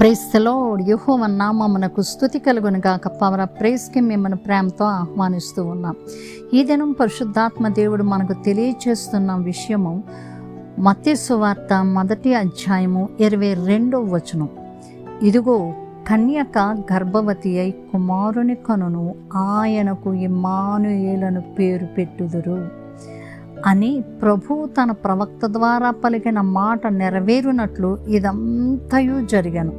ప్రేస్తలో యుహోవ నామమునకు స్థుతి కలుగును గాక. పవర ప్రేస్కి మిమ్మల్ని ప్రేమతో ఆహ్వానిస్తూ ఉన్నాం. ఈ దినం పరిశుద్ధాత్మ దేవుడు మనకు తెలియచేస్తున్న విషయము మత్స్యవార్త మొదటి అధ్యాయము ఇరవై రెండో వచనం. ఇదిగో కన్యక గర్భవతి అయి కుమారుని కనును ఆయనకు ఇమానుయేలను పేరు పెట్టుదురు. అని ప్రభు తన ప్రవక్త ద్వారా పలికిన మాట నెరవేరునట్లు ఇదంతయు జరిగాను.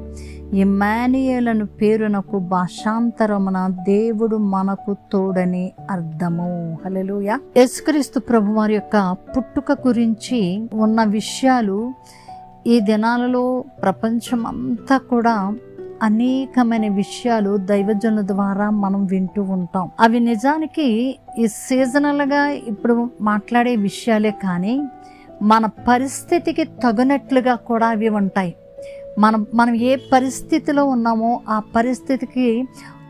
ఇమానియేలను పేరునకు భాషాంతరమున దేవుడు మనకు తోడని అర్థము. హలెలుయ యేసుక్రీస్తు ప్రభు వారి యొక్క పుట్టుక గురించి ఉన్న విషయాలు ఈ దినాలలో ప్రపంచమంతా కూడా అనేకమైన విషయాలు దైవజనుల ద్వారా మనం వింటూ ఉంటాం. అవి నిజానికి ఈ సీజనల్గా ఇప్పుడు మాట్లాడే విషయాలే కానీ మన పరిస్థితికి తగినట్లుగా కూడా అవి ఉంటాయి. మనం మనం ఏ పరిస్థితిలో ఉన్నామో ఆ పరిస్థితికి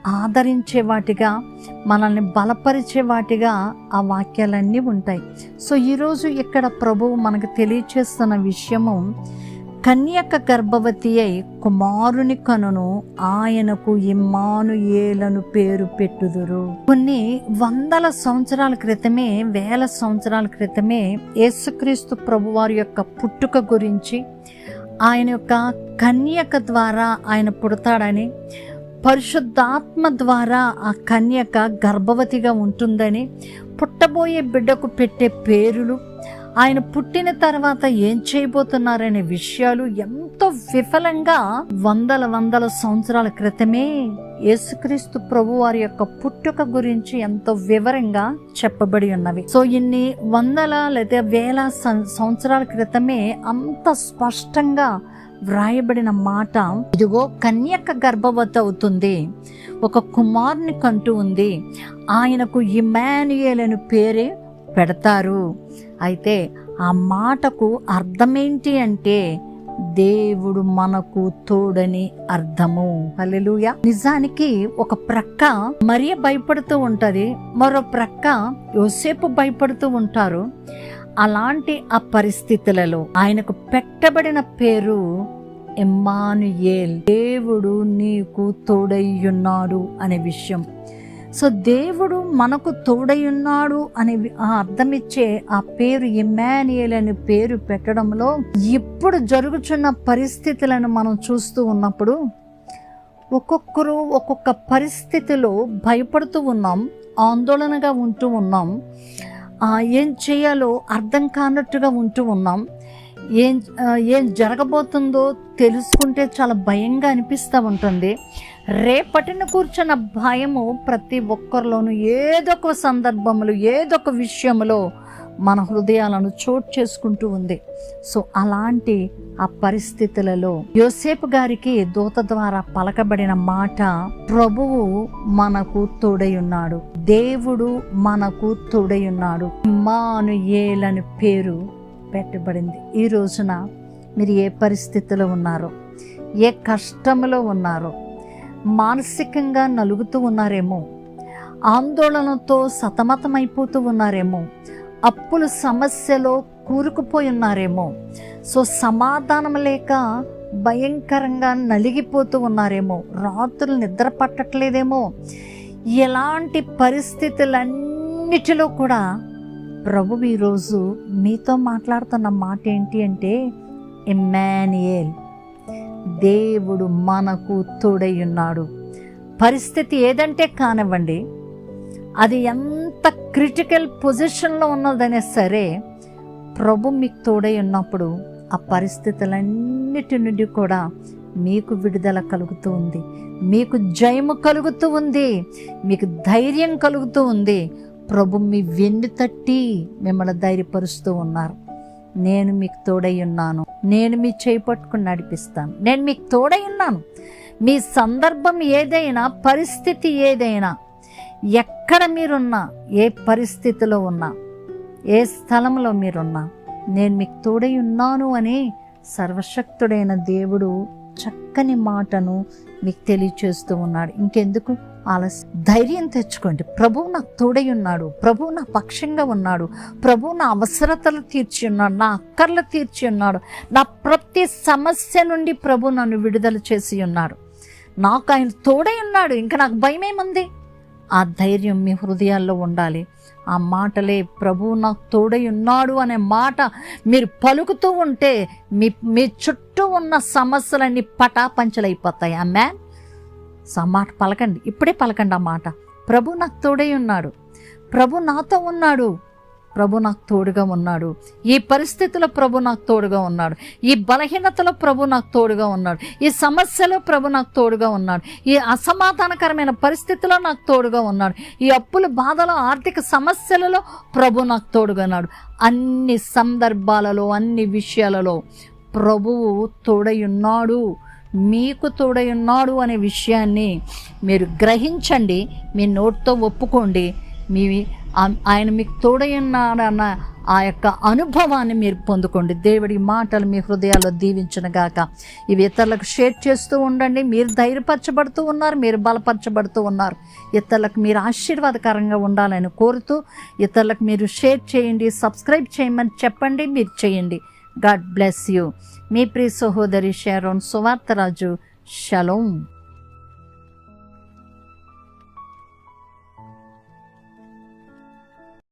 ఆదరించే వాటిగా మనల్ని బలపరిచే వాటిగా ఆ వాక్యాలన్నీ ఉంటాయి. సో ఈరోజు ఇక్కడ ప్రభువు మనకు తెలియచేస్తున్న విషయము కన్యక గర్భవతి అయి కుమారుని కనును ఆయనకు ఇమ్మానుయేలను పేరు పెట్టుదురు. కొన్ని వందల సంవత్సరాల క్రితమే వేల సంవత్సరాల క్రితమే యేసుక్రీస్తు ప్రభువారి యొక్క పుట్టుక గురించి ఆయన యొక్క కన్యక ద్వారా ఆయన పుడతాడని పరిశుద్ధాత్మ ద్వారా ఆ కన్యక గర్భవతిగా ఉంటుందని పుట్టబోయే బిడ్డకు పెట్టే పేరులు ఆయన పుట్టిన తర్వాత ఏం చేయబోతున్నారనే విషయాలు ఎంతో విఫలంగా వందల వందల సంవత్సరాల క్రితమే యేసుక్రీస్తు ప్రభు వారి యొక్క పుట్టుక గురించి ఎంతో వివరంగా చెప్పబడి ఉన్నవి. సో ఇన్ని వందల లేదా వేల సంవత్సరాల క్రితమే అంత స్పష్టంగా వ్రాయబడిన మాట ఇదిగో కన్యక గర్భవతి అవుతుంది ఒక కుమారుని కంటూ ఉంది ఆయనకు ఇమాన్యుయల్ అని పేరే పెడతారు. అయితే ఆ మాటకు అర్థమేంటి అంటే దేవుడు మనకు తోడని అర్థము. హల్లెలూయా. నిజానికి ఒక ప్రక్క మరియ భయపడుతూ ఉంటది మరో ప్రక్క యోసేపు భయపడుతూ ఉంటారు. అలాంటి ఆ పరిస్థితులలో ఆయనకు పెట్టబడిన పేరు ఎమ్మానుయేల్. దేవుడు నీకు తోడయ్యున్నాడు అనే విషయం. సో దేవుడు మనకు తోడయున్నాడు అనే ఆ అర్థమిచ్చే ఆ పేరు ఇమ్మానియల్ అనే పేరు పెట్టడంలో ఇప్పుడు జరుగుతున్న పరిస్థితులను మనం చూస్తూ ఉన్నప్పుడు ఒక్కొక్కరు ఒక్కొక్క పరిస్థితిలో భయపడుతూ ఉన్నాం ఆందోళనగా ఉంటూ ఉన్నాం ఏం చేయాలో అర్థం కానట్టుగా ఉంటూ ఉన్నాం. ఏం ఏం జరగబోతుందో తెలుసుకుంటే చాలా భయంగా అనిపిస్తూ ఉంటుంది. రేపటిన కూర్చున్న భయము ప్రతి ఒక్కరిలోనూ ఏదొక సందర్భంలో ఏదొక విషయంలో మన హృదయాలను చోటు చేసుకుంటూ ఉంది. సో అలాంటి ఆ పరిస్థితులలో యోసేపు గారికి దూత ద్వారా పలకబడిన మాట ప్రభువు మనకు తోడయున్నాడు దేవుడు మనకు తోడై ఉన్నాడు. మాను ఏలని పేరు పెట్టబడింది. ఈ రోజున మీరు ఏ పరిస్థితిలో ఉన్నారో ఏ కష్టంలో ఉన్నారో మానసికంగా నలుగుతూ ఉన్నారేమో ఆందోళనతో సతమతమైపోతూ ఉన్నారేమో అప్పుల సమస్యలో కూరుకుపోయి ఉన్నారేమో సో సమాధానం లేక భయంకరంగా నలిగిపోతూ ఉన్నారేమో రాత్రులు నిద్ర పట్టట్లేదేమో ఎలాంటి పరిస్థితులన్నిటిలో కూడా ప్రభు ఈరోజు మీతో మాట్లాడుతున్న మాట ఏంటి అంటే ఎమ్మానియేల్ దేవుడు మనకు తోడై ఉన్నాడు పరిస్థితి ఏదంటే కానివ్వండి అది ఎంత క్రిటికల్ పొజిషన్లో ఉన్నదనే సరే ప్రభు మీకు తోడై ఉన్నప్పుడు ఆ పరిస్థితులన్నిటి నుండి కూడా మీకు విడుదల కలుగుతూ ఉంది. మీకు జయము కలుగుతూ ఉంది. మీకు ధైర్యం కలుగుతూ ఉంది. ప్రభు మీ వెన్ను తట్టి మిమ్మల్ని ధైర్యపరుస్తూ ఉన్నారు. నేను మీకు తోడై ఉన్నాను. నేను మీ చేయి పట్టుకుని నడిపిస్తాను. నేను మీకు తోడై ఉన్నాను. మీ సందర్భం ఏదైనా పరిస్థితి ఏదైనా ఎక్కడ మీరున్నా ఏ పరిస్థితిలో ఉన్నా ఏ స్థలంలో మీరున్నా నేను మీకు తోడై ఉన్నాను అని సర్వశక్తుడైన దేవుడు చక్కని మాటను మీకు తెలియచేస్తూ ఉన్నాడు. ఇంకెందుకు? ఆలస్ ధైర్యం తెచ్చుకోండి. ప్రభువు నాకు తోడై ఉన్నాడు. ప్రభువు నా పక్షంగా ఉన్నాడు. ప్రభువు నా అవసరతలు తీర్చి ఉన్నాడు. నా అక్కర్లు తీర్చి ఉన్నాడు. నా ప్రతి సమస్య నుండి ప్రభు నన్ను విడుదల చేసి ఉన్నాడు నాకు ఆయన తోడై ఉన్నాడు. ఇంకా నాకు భయమేముంది? ఆ ధైర్యం మీ హృదయాల్లో ఉండాలి. ఆ మాటలే ప్రభువు నాకు తోడై ఉన్నాడు అనే మాట మీరు పలుకుతూ ఉంటే మీ మీ చుట్టూ ఉన్న సమస్యలన్నీ పటాపంచలైపోతాయి. ఆ మ్యాన్ సో ఆ మాట పలకండి. ఇప్పుడే పలకండి ఆ మాట. ప్రభు నాకు తోడై ఉన్నాడు. ప్రభు నాతో ఉన్నాడు. ప్రభు నాకు తోడుగా ఉన్నాడు. ఈ పరిస్థితిలో ప్రభు నాకు తోడుగా ఉన్నాడు. ఈ బలహీనతలో ప్రభు నాకు తోడుగా ఉన్నాడు. ఈ సమస్యలో ప్రభు నాకు తోడుగా ఉన్నాడు. ఈ అసమాధానకరమైన పరిస్థితిలో నాకు తోడుగా ఉన్నాడు. ఈ అప్పుల బాధలో ఆర్థిక సమస్యలలో ప్రభు నాకు తోడుగా ఉన్నాడు. అన్ని సందర్భాలలో అన్ని విషయాలలో ప్రభువు తోడై ఉన్నాడు. మీకు తోడయున్నాడు అనే విషయాన్ని మీరు గ్రహించండి మీ నోటితో ఒప్పుకోండి మీ ఆయన మీకు తోడయున్నాడన్న ఆ యొక్క అనుభవాన్ని మీరు పొందుకోండి. దేవుడి మాటలు మీ హృదయాల్లో దీవించనుగాక ఇవి ఇతరులకు షేర్ చేస్తూ ఉండండి. మీరు ధైర్యపరచబడుతూ ఉన్నారు మీరు బలపరచబడుతూ ఉన్నారు. ఇతరులకు మీరు ఆశీర్వాదకరంగా ఉండాలని కోరుతూ ఇతరులకు మీరు షేర్ చేయండి సబ్స్క్రైబ్ చేయమని చెప్పండి మీరు చేయండి. God bless you. Mi pri shodari Sharon Sovataraju. Shalom.